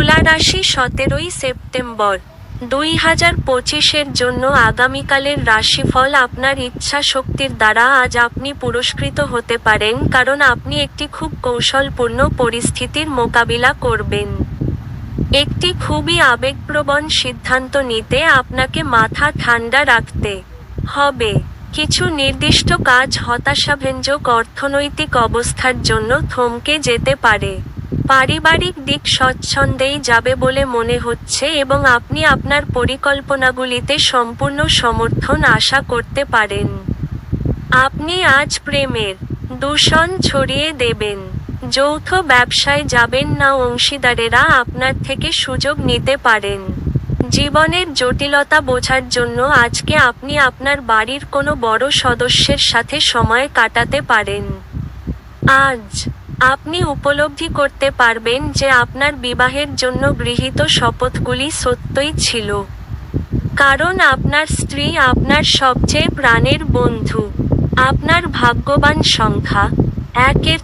তুলা রাশি সতেরোই সেপ্টেম্বর। দুই হাজার পঁচিশের জন্য আগামীকালের রাশিফল আপনার ইচ্ছা শক্তির দ্বারা আজ আপনি পুরস্কৃত হতে পারেন কারণ আপনি একটি খুব কৌশলপূর্ণ পরিস্থিতির মোকাবিলা করবেন। একটি খুবই আবেগপ্রবণ সিদ্ধান্ত নিতে আপনাকে মাথা ঠান্ডা রাখতে হবে। কিছু নির্দিষ্ট কাজ হতাশাভঞ্জক অর্থনৈতিক অবস্থার জন্য থমকে যেতে পারে। পারিবারিক দিক স্বচ্ছন্দেই যাবে বলে মনে হচ্ছে এবং আপনি আপনার পরিকল্পনাগুলিতে সম্পূর্ণ সমর্থন আশা করতে পারেন। আপনি আজ প্রেমের দূষণ ছড়িয়ে দেবেন। যৌথ ব্যবসায় যাবেন না অংশীদারেরা আপনার থেকে সুযোগ নিতে পারেন। জীবনের জটিলতা বোঝার জন্য আজকে আপনি আপনার বাড়ির কোনো বড় সদস্যের সাথে সময় কাটাতে পারেন। আজ আপনি উপলব্ধি করতে পারবেন যে আপনার বিবাহের জন্য গৃহীত শপথগুলি সত্যই ছিল। কারণ আপনার স্ত্রী আপনার সবচেয়ে প্রাণের বন্ধু, আপনার ভাগ্যবান সংখ্যা, একের